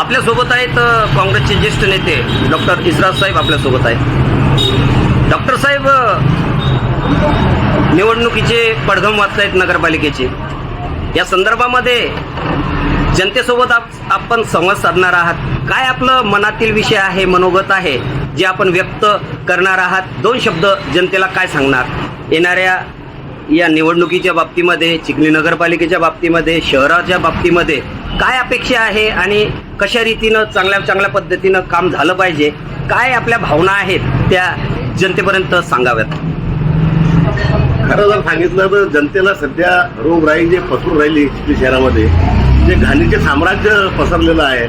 आपल्यासोबत आहेत काँग्रेसचे ज्येष्ठ नेते डॉक्टर इस्राज साहेब आपल्यासोबत आहेत. डॉक्टर साहेब निवडणुकीचे पडघम वाचतायत नगरपालिकेचे. या संदर्भामध्ये जनतेसोबत आप- आपण संवाद साधणार आहात. काय आपलं मनातील विषय आहे मनोगत आहे जे आपण व्यक्त करणार आहात? दोन शब्द जनतेला काय सांगणार? येणाऱ्या या निवडणुकीच्या बाबतीमध्ये चिखली नगरपालिकेच्या बाबतीमध्ये शहराच्या बाबतीमध्ये काय अपेक्षा आहे आणि कशा रीतीनं चांगल्या चांगल्या पद्धतीनं काम झालं पाहिजे काय आपल्या भावना आहेत त्या जनतेपर्यंत सांगाव्यात. खरं जर सांगितलं तर जनतेला सध्या रोगराई जे पसरून राहिली चिखली शहरामध्ये जे घाणीचे साम्राज्य पसरलेलं आहे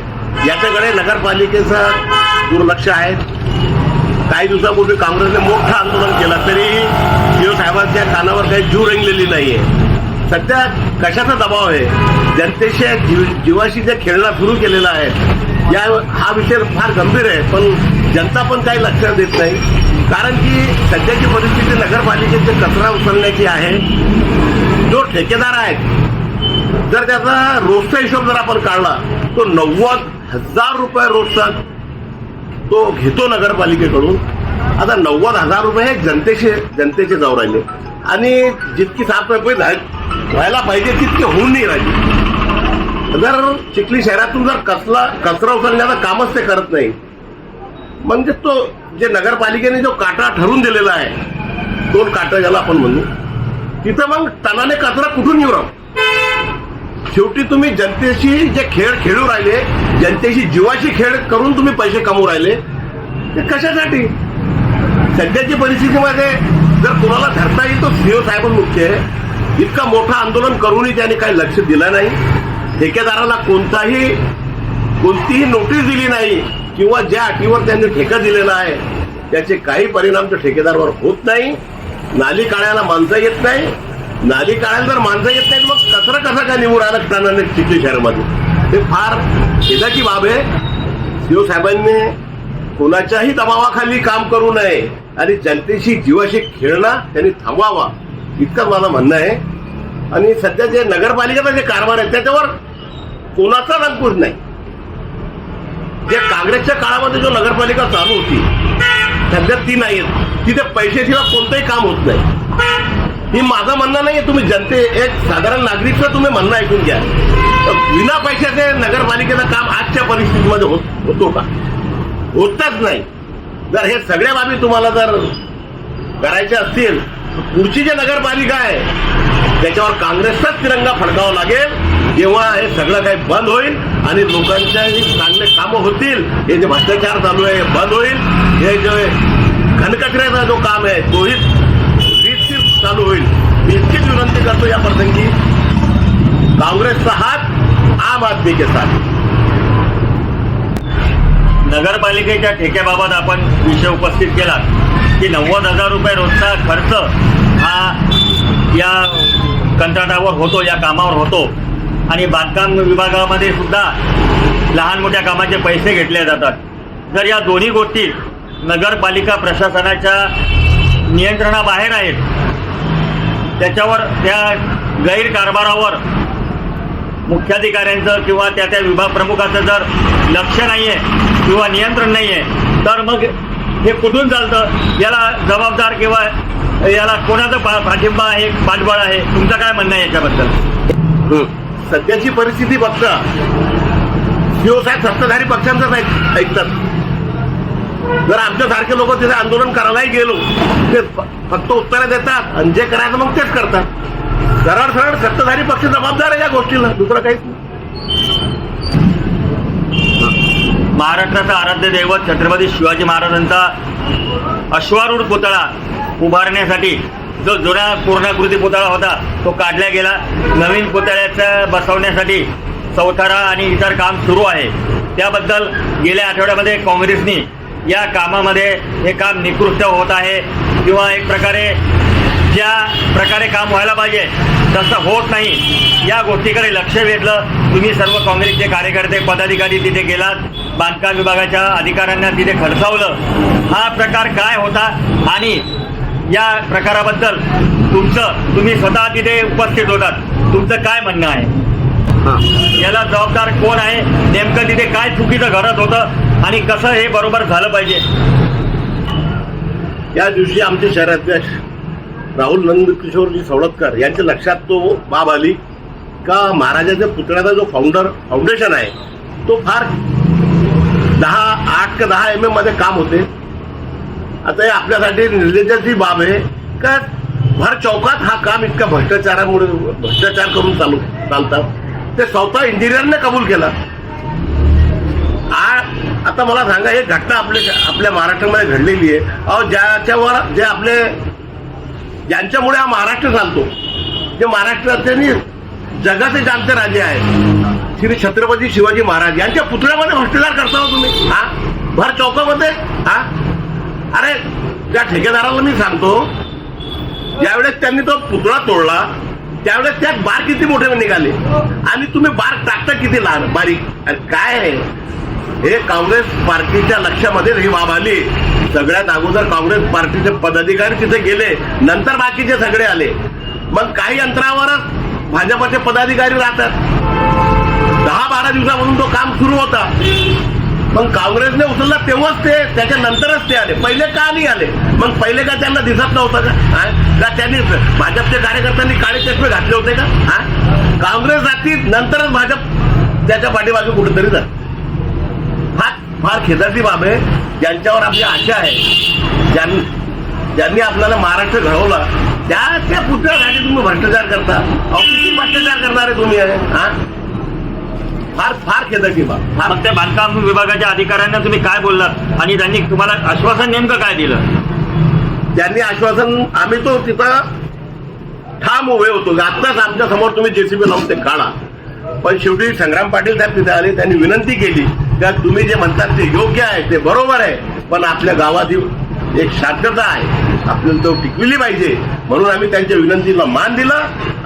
याच्याकडे नगरपालिकेचं दुर्लक्ष आहे. काही दिवसापूर्वी काँग्रेसने मोठं आंदोलन केलं तरी शिवसाहेबांच्या कानावर काही जीव रंगलेली नाहीये. सध्या कशाचा दबाव आहे? जनतेच्या जीव जीवाशी जे खेळणं सुरू केलेला आहे या हा विषय फार गंभीर आहे पण जनता पण काही लक्ष देत नाही. कारण की सध्याची परिस्थिती नगरपालिकेची कचरा उचलण्याची आहे. जो ठेकेदार आहे जर त्याचा रोजचा हिशोब जर आपण काढला तो नव्वद हजार रुपये रोजचा तो घेतो नगरपालिकेकडून. आता नव्वद हजार रुपये हे जनतेचे जनतेचे जाऊ राहिले. आणि जितकी साफसफाई झाय- व्हायला पाहिजे तितकी होऊन नाही राहिली. जर चिखली शहरातून जर कसला कचरा उचलण्याचं कामच ते करत नाही म्हणजे तो जे नगरपालिकेने जो काटा ठरवून दिलेला आहे दोन काटा ज्याला आपण म्हणू तिथं मग तणाने कचरा कुठून येऊ राहू शेवटी तुम्ही जनतेशी जे खेळ खेळू राहिले जनतेशी जीवाशी खेळ करून तुम्ही पैसे कमवू राहिले ते कशासाठी? सध्याची परिस्थितीमध्ये जर कोणाला धरता येईल तो सीओ साहेब मुख्य आहे. इतका मोठं आंदोलन करूनही त्याने काही लक्ष दिलं नाही. ठेकेदाराला कोणताही कोणतीही नोटीस दिली नाही किंवा ज्या अटीवर त्यांनी ठेका दिलेला आहे त्याचे काही परिणाम त्या ठेकेदारावर होत नाही. नाली काढायला माणसं येत नाही. नाली काढायला जर माणसं येत नाही मग कचरा कसा काय निवड आला टनाने चिखली शहरामध्ये? हे फार खेदाची बाब आहे. शिवसाहेबांनी साहेबांनी कोणाच्याही दबावाखाली काम करू नये आणि जनतेशी जीवाशी खेळणं त्यांनी थांबवावा. इतकंच माझं म्हणणं आहे. आणि सध्या जे नगरपालिकेचा जे कारभार आहे त्याच्यावर कोणाचाच अंकुश नाही. जे काँग्रेसच्या काळामध्ये जो नगरपालिका चालू होती सध्या ती नाही आहेत तिथे पैशाशिवाय कोणतंही काम होत नाही. हे माझं म्हणणं नाही तुम्ही जनते एक साधारण नागरिकचं तुम्ही म्हणणं ऐकून घ्या. विना पैशाचे नगरपालिकेचं काम आजच्या परिस्थितीमध्ये होत होतो का? होतच नाही. जर हे सगळ्या बाबी तुम्हाला जर करायच्या असतील पुढची जी नगरपालिका आहे त्याच्यावर काँग्रेसचाच तिरंगा फडकावा लागेल. जेव्हा हे सगळं काही बंद होईल आणि लोकांच्या चांगले कामं होतील हे जे भ्रष्टाचार चालू आहे हे बंद होईल हे जे घनकचऱ्याचा जो काम आहे तोही रीतशीर चालू होईल. मी इतकीच विनंती करतो या प्रसंगी काँग्रेसचा हात आम आदमी के साथ. नगरपालिकेच्या ठेक्याबाबत आपण विषय उपस्थित केला की नव्वद हजार रुपये रोजचा खर्च हा या कंत्राटावर होतो या कामावर होतो. आणि बांधकाम विभागामध्ये सुद्धा लहान मोठ्या कामाचे पैसे घेतले जातात. जर या दोन्ही गोष्टी नगरपालिका प्रशासनाच्या नियंत्रणाबाहेर आहेत त्याच्यावर त्या गैरकारभारावर मुख्याधिकाऱ्यांचं किंवा त्या त्या विभाग प्रमुखाचं जर लक्ष नाही आहे किंवा नियंत्रण नाही आहे तर मग हे कुठून चालतं? याला जबाबदार किंवा याला कोणाचं पा पाठिंबा आहे पाठबळ आहे? तुमचं काय म्हणणं आहे याच्याबद्दल? सध्याची परिस्थिती बघता शिवसाहेब सत्ताधारी पक्षांचाच ऐकतात. जर आमच्यासारखे लोक तिथे आंदोलन करायलाही गेलो ते फक्त उत्तरं देतात आणि जे करायचं मग तेच करतात. सरळ सरळ सत्ताधारी पक्ष जबाबदार आहे या गोष्टीला दुसरं काहीच नाही. महाराष्ट्राचं आराध्य दैवत छत्रपती शिवाजी महाराजांचा अश्वारूढ पुतळा उभारण्यासाठी जो जुना पूर्णाकृती पुतळा होता तो काढला गेला. नवीन पुतळ्याचा बसवण्यासाठी चौथारा आणि इतर काम सुरू आहे. त्याबद्दल गेल्या आठवड्यामध्ये काँग्रेसनी या कामामध्ये हे काम निकृष्ट होत आहे किंवा एक प्रकारे ज्या प्रकारे काम व्हायला पाहिजे तसं होत नाही. या गोष्टीकडे लक्ष वेधलं. तुम्ही सर्व काँग्रेसचे कार्यकर्ते पदाधिकारी तिथे गेलात. बांधकाम विभागाच्या अधिकाऱ्यांना तिथे खडसावलं. हा प्रकार काय होता आणि या प्रकाराबद्दल तुमचं तुम्ही स्वतः तिथे उपस्थित होतात. तुमचं काय म्हणणं आहे. याला जबाबदार कोण आहे? नेमकं तिथे काय चुकीचं घडत होतं? आणि कसं हे बरोबर झालं पाहिजे? या दिवशी आमचे शहराध्यक्ष राहुल नंदकिशोरजी सवलतकर यांच्या लक्षात तो बाब आली का महाराजाच्या पुतळ्याचा जो फाउंडर फाउंडेशन आहे तो फार दहा आठ का दहा एम एममध्ये काम होते. आता हे आपल्यासाठी निर्लज्जाची बाब आहे. का भर चौकात हा काम इतका भ्रष्टाचारामुळे भ्रष्टाचार करून चालू चालतात. ते स्वतः इंजिनियरने कबूल केला. आता मला सांगा हे घटना आपल्या आपल्या महाराष्ट्रामध्ये घडलेली आहे. अहो ज्याच्यावर जे आपले ज्यांच्यामुळे हा महाराष्ट्र चालतो. जे महाराष्ट्राचे जगाचे जाणते राजे आहेत. श्री छत्रपती शिवाजी महाराज यांच्या पुतळ्यामध्ये भ्रष्टाचार करता हो तुम्ही. हा? भर चौकामध्ये? हा? अरे त्या ठेकेदाराला मी सांगतो ज्यावेळेस त्यांनी तो पुतळा तोडला त्यावेळेस त्यात बार किती मोठे निघाले? आणि तुम्ही बार टाकता किती लहान बारीक? अरे काय आहे? हे काँग्रेस पार्टीच्या लक्षामध्ये ही बाब आली. सगळ्यात अगोदर काँग्रेस पार्टीचे पदाधिकारी तिथे गेले नंतर बाकीचे सगळे आले. मग काही अंतरावरच भाजपचे पदाधिकारी राहतात. दहा बारा दिवसामधून तो काम सुरू होता. मग काँग्रेसने उचलला तेव्हाच ते त्याच्या नंतरच ते आले. पहिले का नाही आले? मग पहिले का त्यांना दिसत नव्हतं का? का त्यांनी भाजपच्या कार्यकर्त्यांनी काळे चष्मे घातले होते का? हा? काँग्रेस जाती नंतरच भाजप त्याच्या पाठीमागे कुठेतरी जात. फार फार खेदाची बाब आहे. ज्यांच्यावर आपली आशा आहे ज्यांनी ज्यांनी आपल्याला महाराष्ट्र घडवला त्या त्या पुतळ्यासाठी तुम्ही भ्रष्टाचार करता. अहो किती भ्रष्टाचार करणार आहे? तुम्ही हा? फार फार खेदाची बाब फार मग त्या बांधकाम विभागाच्या अधिकाऱ्यांना तुम्ही काय बोललात? आणि त्यांनी तुम्हाला आश्वासन नेमकं काय दिलं? त्यांनी आश्वासन आम्ही तो तिथं ठाम उभे होतो. आत्ताच आमच्यासमोर तुम्ही जेसीबी लावून ते काढा. पण शेवटी संग्राम पाटील साहेब तिथे आले त्यांनी विनंती केली का तुम्ही जे म्हणतात ते योग्य आहे ते बरोबर आहे पण आपल्या गावात ही एक शांतता आहे. आपल्याला तो टिकविली पाहिजे. म्हणून आम्ही त्यांच्या विनंतीला मान दिला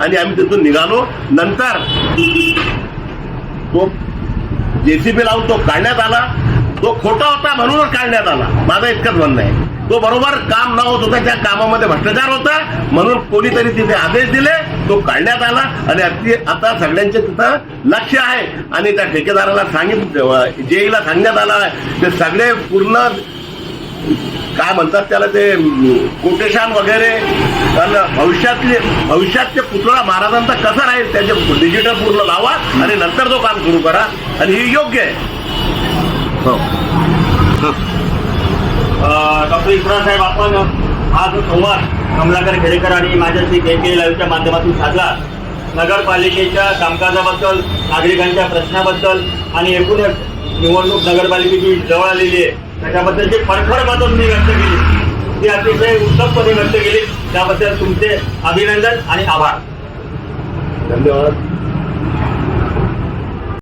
आणि आम्ही तिथून निघालो. नंतर तो जेसीबी लावून तो काढण्यात आला. तो खोटा होता म्हणूनच काढण्यात आला. माझं इतकंच म्हणणं आहे. तो बरोबर काम न होत होता त्या कामामध्ये भ्रष्टाचार होता म्हणून कोणीतरी तिथे आदेश दिले. तो काढण्यात आला आणि अति- आता सगळ्यांचे तिथं लक्ष आहे. आणि त्या ठेकेदाराला सांगितलं जेईला सांगण्यात आला आहे. ते सगळे पूर्ण काय म्हणतात त्याला ते कोटेशन वगैरे कारण भविष्यातले भविष्यातच्या पुतळा महाराजांचा कसा राहील त्याचे डिजिटल पूर्ण लावा आणि नंतर तो काम सुरू करा. आणि हे योग्य आहे. हो. डॉक्टर इकरा साहेब आपण हा जो संवाद कमलाकर खेडेकर आणि माझ्याशी के के लाईव्हच्या माध्यमातून साधला. नगरपालिकेच्या कामकाजाबद्दल नागरिकांच्या प्रश्नाबद्दल आणि एकूणच निवडणूक नगरपालिकेची जवळ आलेली आहे. त्याच्याबद्दल जे परखड मतं तुम्ही व्यक्त केली ती अतिशय उत्तमपणे व्यक्त केली. त्याबद्दल तुमचे अभिनंदन आणि आभार. धन्यवाद.